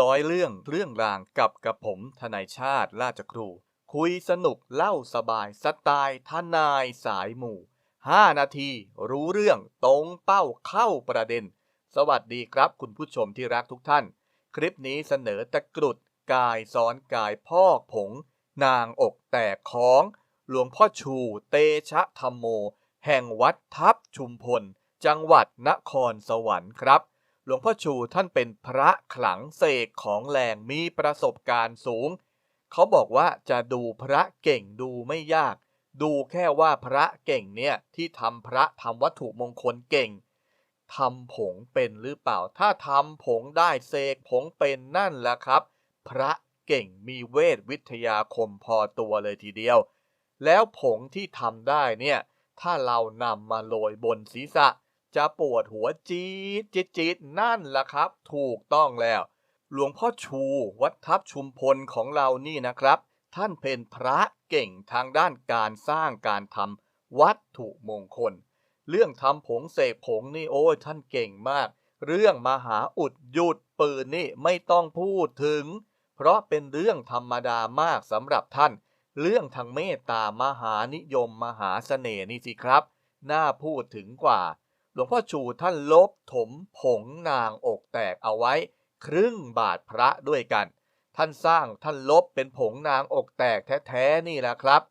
ร้อยเรื่องเรื่องรางกับกระผมทนายชาติราชครู คุยสนุกเล่าสบายสไตล์ทนายสายหมู่ 5 นาที รู้เรื่องตรงเป้าเข้าประเด็น สวัสดีครับคุณผู้ชมที่รักทุกท่าน คลิปนี้เสนอตะกรุดกายซ้อนกายพอกผง นางอกแตกของ หลวงพ่อชูเตชะธรรมโม แห่งวัดทับชุมพล จังหวัดนครสวรรค์ครับ หลวงพ่อชูท่านเป็นพระขลังเสกของแรงมีประสบการณ์สูง เขาบอกว่าจะดูพระเก่งดูไม่ยาก ดูแค่ว่าพระเก่งเนี่ยที่ทำพระทำวัตถุมงคลเก่งทำผงเป็นหรือเปล่า ถ้าทำผงได้เสกผงเป็นนั่นแหละครับ พระเก่งมีเวทวิทยาคมพอตัวเลยทีเดียว แล้วผงที่ทำได้เนี่ย ถ้าเรานำมาโรยบนศีรษะ จะปวดหัวจี๊ดจี๊ดจี๊ดนั่นแหละครับ ถูกต้องแล้ว หลวงพ่อชูวัดทับชุมพลของเรานี่นะครับ ท่านเป็นพระเก่งทางด้านการสร้างการทำวัตถุมงคล เรื่องทำผงเสกผงนี่โอ้ยท่านเก่งมาก เรื่องมหาอุดหยุดปืนนี่ไม่ต้องพูดถึง เพราะเป็นเรื่องธรรมดามากสำหรับท่าน เรื่องทางเมตตามหานิยมมหาเสน่ห์นี่สิครับ น่าพูดถึงกว่า หลวงพ่อชูท่านลบถมผงนางอกแตกเอาไว้ ครึ่งบาทพระด้วยกัน ท่านสร้างท่านลบเป็นผงนางอกแตกแท้ๆนี่แหละครับ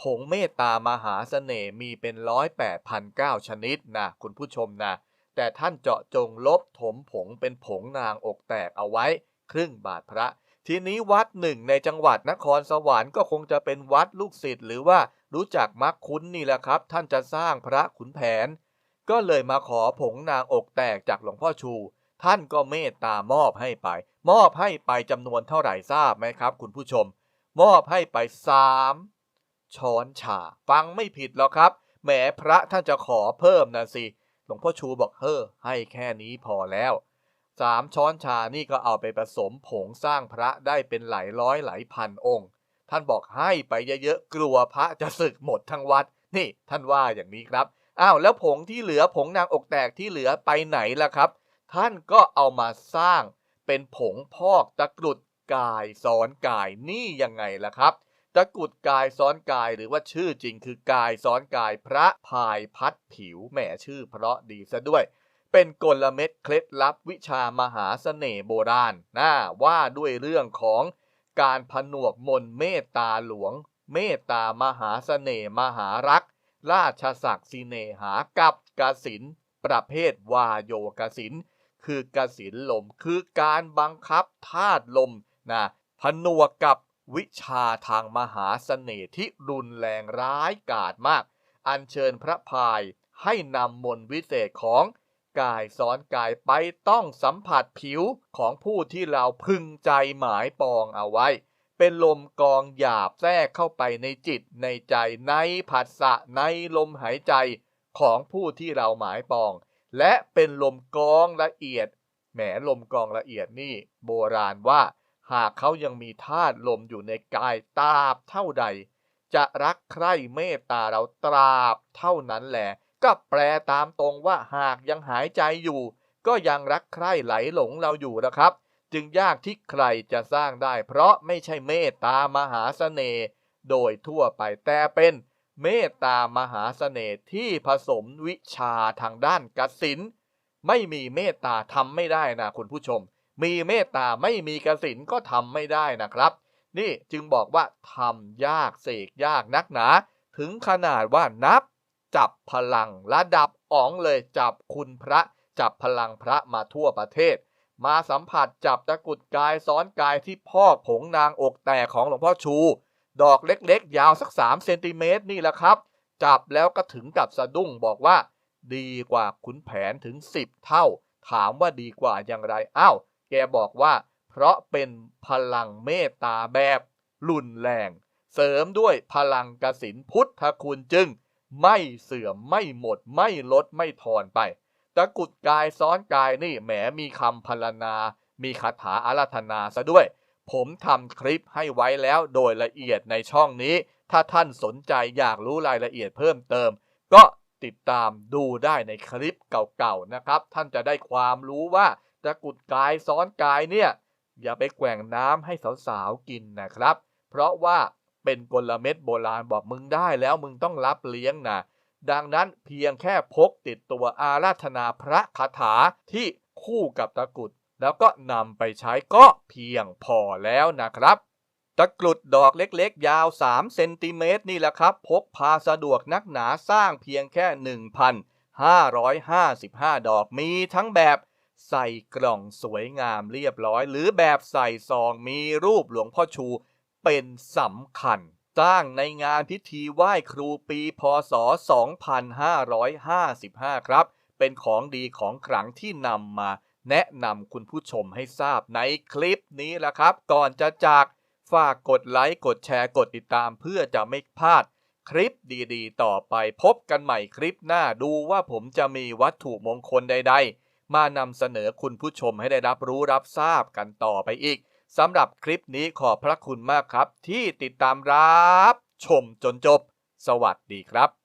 ผงเมตตามหาเสน่ห์มีเป็นร้อยแปดพันเก้าชนิดนะคุณผู้ชมนะ แต่ท่านเจาะจงลบถมผงเป็นผงนางอกแตกเอาไว้ ครึ่งบาทพระ ทีนี้วัดหนึ่งในจังหวัดนครสวรรค์ก็คงจะเป็นวัดลูกศิษย์หรือว่ารู้จักมักคุ้นนี่แหละครับ ท่านจะสร้างพระขุนแผน ก็เลยมาขอผงนางอกแตกจากหลวงพ่อชู ท่านก็เมตตามอบให้ไป มอบให้ไปจำนวนเท่าไหร่ทราบไหมครับ คุณผู้ชม มอบให้ไปสามช้อนชา ฟังไม่ผิดหรอกครับแหมพระท่านจะขอเพิ่มนะสิหลวงพ่อชูบอกเฮ้อให้แค่นี้พอแล้วสามช้อนชานี่ก็เอาไปผสมผงสร้างพระได้เป็นหลายร้อยหลายพันองค์ ท่านบอกให้ไปเยอะๆกลัวพระจะสึกหมดทั้งวัด นี่ท่านว่าอย่างนี้ครับ อ้าวแล้วผงที่เหลือผงนางอกแตกที่เหลือไปไหนล่ะครับ ท่านก็เอามาสร้างเป็นผงพอกตะกรุดกายซ้อนกายนี่ยังไงล่ะครับ ตะกรุดกายซ้อนกายหรือว่าชื่อจริงคือกายซ้อนกายพระพายพัดผิวแหมชื่อเพราะดีซะด้วย เป็นกลเม็ดเคล็ดลับวิชามหาเสน่ห์โบราณน่าว่าด้วยเรื่องของการผนวกมนเมตตาหลวง เมตตามหาเสน่ห์มหารัก ราชศักดิ์สิเนหากับกสินประเภทวาโยกสินคือกสินลมคือการบังคับธาตุลมนะผนวกกับวิชาทางมหาเสน่ห์ที่รุนแรงร้ายกาจมาก อัญเชิญพระพายให้นำมนวิเศษของกายซ้อนกายไปต้องสัมผัสผิวของผู้ที่เราพึงใจหมายปองเอาไว้ เป็นลมกองหยาบแทรกเข้าไปในจิตในใจในผัสสะในลมหายใจของผู้ที่เราหมายปอง และเป็นลมกองละเอียดแหมลมกองละเอียดนี่ โบราณว่า หากเขายังมีธาตุลมอยู่ในกายตราบเท่าใด จะรักใคร่เมตตาเราตราบเท่านั้นแหละก็แปลตามตรงว่าหากยังหายใจอยู่ ก็ยังรักใคร่ไหลหลงเราอยู่นะครับ จึงยากที่ใครจะสร้างได้ เพราะไม่ใช่เมตตามหาเสน่ห์โดยทั่วไปแต่เป็นเมตตามหาเสน่ห์ที่ผสมวิชาทางด้านกสินไม่มีเมตตาทำไม่ได้นะคุณผู้ชม มีเมตตาไม่มีกสินก็ทำไม่ได้นะครับ นี่จึงบอกว่าทำยากเสกยากนักหนา ถึงขนาดว่านับ จับพลังระดับอ๋องเลยจับคุณพระ จับพลังพระมาทั่วประเทศ มาสัมผัสจับตะกุดกายซ้อนกายที่พอกผงนางอกแตกของหลวงพ่อชู ดอกเล็กๆ ยาวสัก 3 เซนติเมตรนี่แหละครับ จับแล้วก็ถึงกับสะดุ้งบอกว่า ดีกว่าขุนแผนถึง 10 เท่า ถามว่าดีกว่าอย่างไรอ้าวแกบอกว่า เพราะเป็นพลังเมตตาแบบรุนแรง เสริมด้วยพลังกสินพุทธคุณจึง ไม่เสื่อมไม่หมดไม่ลดไม่ทอนไปะกุดกายซ้อนกายนี่แหมมีคำพรรณนา มีคาถาอาราธนาซะด้วย ผมทำคลิปให้ไว้แล้วโดยละเอียดในช่องนี้ ถ้าท่านสนใจอยากรู้รายละเอียดเพิ่มเติม ก็ติดตามดูได้ในคลิปเก่าๆนะครับ ท่านจะได้ความรู้ว่าตะกุดกายซ้อนกายเนี่ย อย่าไปแกว่งน้ำให้สาวๆกินนะครับ เพราะว่าเป็นกลเม็ดโบราณบอกมึงได้แล้วมึงต้องรับเลี้ยงนะ ดังนั้นเพียงแค่พกติดตัวอาราธนาพระคาถาที่คู่กับตะกรุด แล้วก็นำไปใช้ก็เพียงพอแล้วนะครับ ตะกรุดดอกเล็กๆ ยาว 3 เซนติเมตรนี่แหละครับ พกพาสะดวกนักหนาสร้างเพียงแค่ 1,555 ดอกมีทั้งแบบใส่กล่องสวยงามเรียบร้อย หรือแบบใส่ซองมีรูปหลวงพ่อชูเป็นสำคัญ สร้างในงานพิธีไหว้ครูปีพศ 2555 ครับ เป็นของดีของขลังที่นำมาแนะนำคุณผู้ชมให้ทราบในคลิปนี้แหละครับ ก่อนจะจากฝากกดไลค์ กดแชร์ กดติดตามเพื่อจะไม่พลาดคลิปดีๆ ต่อไปพบกันใหม่คลิปหน้าดูว่าผมจะมีวัตถุมงคลใด ๆ มานำเสนอคุณผู้ชมให้ได้รับรู้รับทราบกันต่อไปอีก สำหรับคลิปนี้ขอบพระคุณมากครับ ที่ติดตามรับ ชมจนจบ สวัสดีครับ